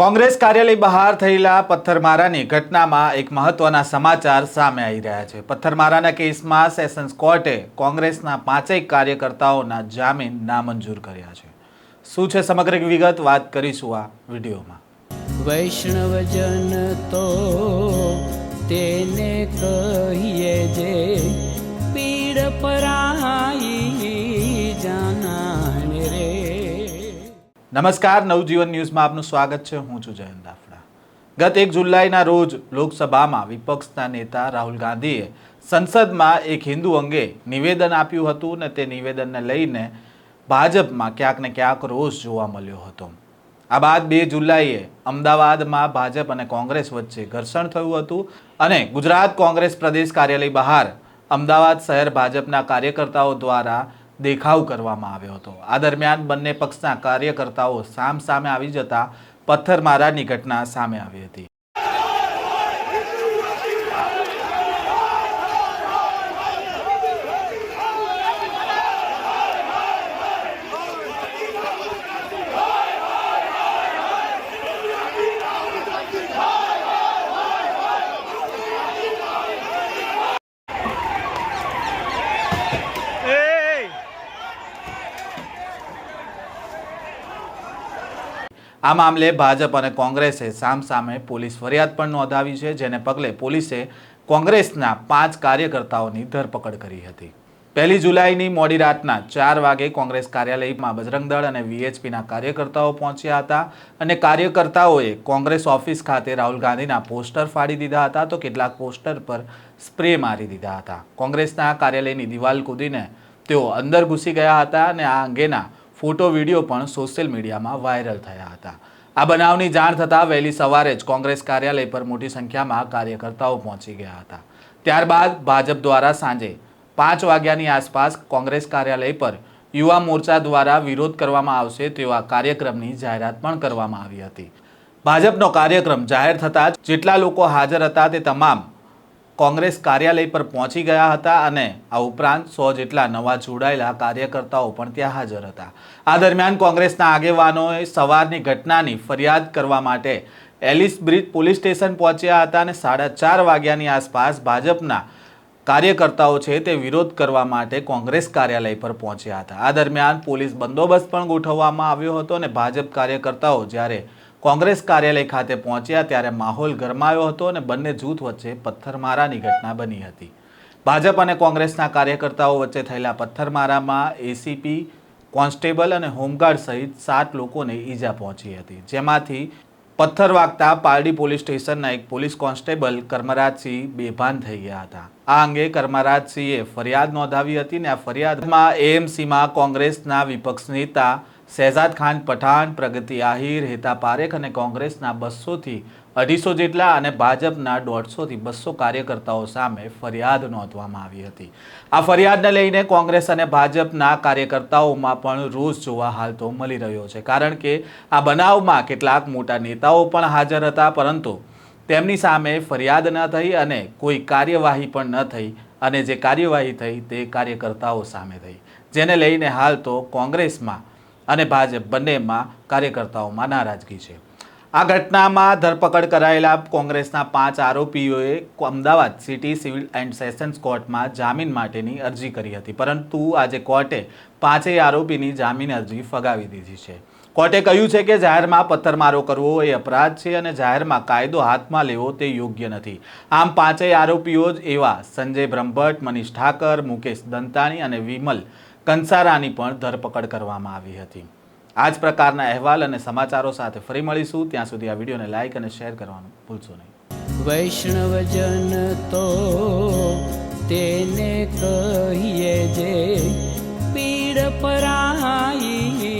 કોંગ્રેસ કાર્યાલય બહાર થયેલા પથ્થરમારાની ઘટનામાં એક મહત્વના સમાચાર સામે આવી રહ્યા છે. પથ્થરમારાના કેસમાં સેશન્સ કોર્ટે કોંગ્રેસના પાંચેય કાર્યકર્તાઓના જામીન નામંજૂર કર્યા છે. શું છે સમગ્ર વિગત? વાત કરીશું આ વિડીયોમાં. વૈષ્ણવજન તો તેને કહીએ જે પીડ પરાઈ નમસ્કાર, નવજીવન ન્યૂઝમાં આપનું સ્વાગત છે. હું છું જયંત દાફડા ગત એક જુલાઈના રોજ લોકસભામાં વિપક્ષના નેતા રાહુલ ગાંધીએ સંસદમાં એક હિન્દુ અંગે નિવેદન આપ્યું હતું ને તે નિવેદનને લઈને ભાજપમાં ક્યાંક ને ક્યાંક રોષ જોવા મળ્યો હતો. આ બાદ બે જુલાઈએ અમદાવાદમાં ભાજપ અને કોંગ્રેસ વચ્ચે ઘર્ષણ થયું હતું અને ગુજરાત કોંગ્રેસ પ્રદેશ કાર્યાલય બહાર અમદાવાદ શહેર ભાજપના કાર્યકર્તાઓ દ્વારા દેખાવ કરવામાં આવ્યો હતો. આ દરમિયાન બંને પક્ષના કાર્યકર્તાઓ સામ સામે આવી જતા પથ્થરમારાની ઘટના સામે આવી હતી. આ મામલે ભાજપ અને કોંગ્રેસે સામસામે પોલીસ ફરિયાદ પણ નોંધાવી છે, જેને પગલે પોલીસે કોંગ્રેસના પાંચ કાર્યકર્તાઓની ધરપકડ કરી હતી. પહેલી જુલાઈની મોડી રાતના ચાર વાગે કોંગ્રેસ કાર્યાલયમાં બજરંગ દળ અને વીએચપીના કાર્યકર્તાઓ પહોંચ્યા હતા અને કાર્યકર્તાઓએ કોંગ્રેસ ઓફિસ ખાતે રાહુલ ગાંધીના પોસ્ટર ફાડી દીધા હતા તો કેટલાક પોસ્ટર પર સ્પ્રે મારી દીધા હતા. કોંગ્રેસના કાર્યાલયની દિવાલ કૂદીને તેઓ અંદર ઘૂસી ગયા હતા અને આ અંગેના ફોટો, વીડિયો પણ સોશિયલ મીડિયામાં વાયરલ થયા હતા. આ બનાવની જાણ થતાં વહેલી સવારે જ કોંગ્રેસ કાર્યાલય પર મોટી સંખ્યામાં કાર્યકર્તાઓ પહોંચી ગયા હતા. ત્યારબાદ ભાજપ દ્વારા સાંજે પાંચ વાગ્યાની આસપાસ કોંગ્રેસ કાર્યાલય પર યુવા મોરચા દ્વારા વિરોધ કરવામાં આવશે તેવા કાર્યક્રમની જાહેરાત પણ કરવામાં આવી હતી. ભાજપનો કાર્યક્રમ જાહેર થતાં જેટલા લોકો હાજર હતા તે તમામ કોંગ્રેસ કાર્યાલય પર પહોંચી ગયા હતા અને આ ઉપરાંત સો જેટલા નવા જોડાયેલા કાર્યકર્તાઓ પણ ત્યાં હાજર હતા. આ દરમિયાન કોંગ્રેસના આગેવાનોએ સવારની ઘટનાની ફરિયાદ કરવા માટે એલિસ બ્રિજ પોલીસ સ્ટેશન પહોંચ્યા હતા અને સાડા ચાર વાગ્યાની આસપાસ ભાજપના કાર્યકર્તાઓ છે તે વિરોધ કરવા માટે કોંગ્રેસ કાર્યાલય પર પહોંચ્યા હતા. આ દરમિયાન પોલીસ બંદોબસ્ત પણ ગોઠવવામાં આવ્યો હતો અને ભાજપ કાર્યકર્તાઓ જ્યારે કોંગ્રેસ કાર્યાલય ખાતે પહોંચ્યા ત્યારે માહોલ ગરમાયો હતો અને બંને જૂથ વચ્ચે પથ્થરમારાની ઘટના બની હતી. ભાજપ અને કોંગ્રેસના કાર્યકર્તાઓ વચ્ચે થયેલા પથ્થરમારામાં એસીપી કોન્સ્ટેબલ અને હોમગાર્ડ સહિત સાત લોકોને ઈજા પહોંચી હતી, જેમાંથી પથ્થર વાગતા પારડી પોલીસ સ્ટેશનના એક પોલીસ કોન્સ્ટેબલ કર્મરાજસિંહ બેભાન થઈ ગયા હતા. આ અંગે કર્મરાજસિંહે ફરિયાદ નોંધાવી હતી ને આ ફરિયાદમાં એએમસીમાં કોંગ્રેસના વિપક્ષ નેતા શહેજાદ ખાન, પઠાણ, પ્રગતિ આહિર, હેતા પારેખ અને કોંગ્રેસના બસોથી અઢીસો જેટલા અને ભાજપના દોઢસોથી બસો કાર્યકર્તાઓ સામે ફરિયાદ નોંધવામાં આવી હતી. આ ફરિયાદને લઈને કોંગ્રેસ અને ભાજપના કાર્યકર્તાઓમાં પણ રોષ જોવા હાલ તો મળી રહ્યો છે. કારણ કે આ બનાવમાં કેટલાક મોટા નેતાઓ પણ હાજર હતા, પરંતુ તેમની સામે ફરિયાદ ન થઈ અને કોઈ કાર્યવાહી પણ ન થઈ અને જે કાર્યવાહી થઈ તે કાર્યકર્તાઓ સામે થઈ. જેને લઈને હાલ તો કોંગ્રેસમાં અને ભાજપ બંનેમાં કાર્યકર્તાઓમાં નારાજગી છે. આ ઘટનામાં ધરપકડ કરાયેલા કોંગ્રેસના પાંચ આરોપીઓએ Ahmedabad city civil and sessions કોર્ટમાં જામીન માટેની અરજી કરી હતી, પરંતુ આજે કોર્ટે પાંચેય આરોપીની જામીન અરજી ફગાવી દીધી છે. કોર્ટે કહ્યું છે કે જાહેરમાં પથ્થરમારો કરવો એ અપરાધ છે અને જાહેરમાં કાયદો હાથમાં લેવો તે યોગ્ય નથી. આમ પાંચેય આરોપીઓ જ એવા સંજય બ્રહ્મભટ્ટ, મનીષ ઠાકર, મુકેશ દંતાણી અને વિમલ કંસારાની પણ ધરપકડ કરવામાં આવી હતી. આ જ પ્રકારના અહેવાલ અને સમાચારો સાથે ફરી મળીશું. ત્યાં સુધી આ વિડીયોને લાઇક અને શેર કરવાનું ભૂલશો નહીં. વૈષ્ણવજન તો તેને કહીએ જે પીડ પરાઈ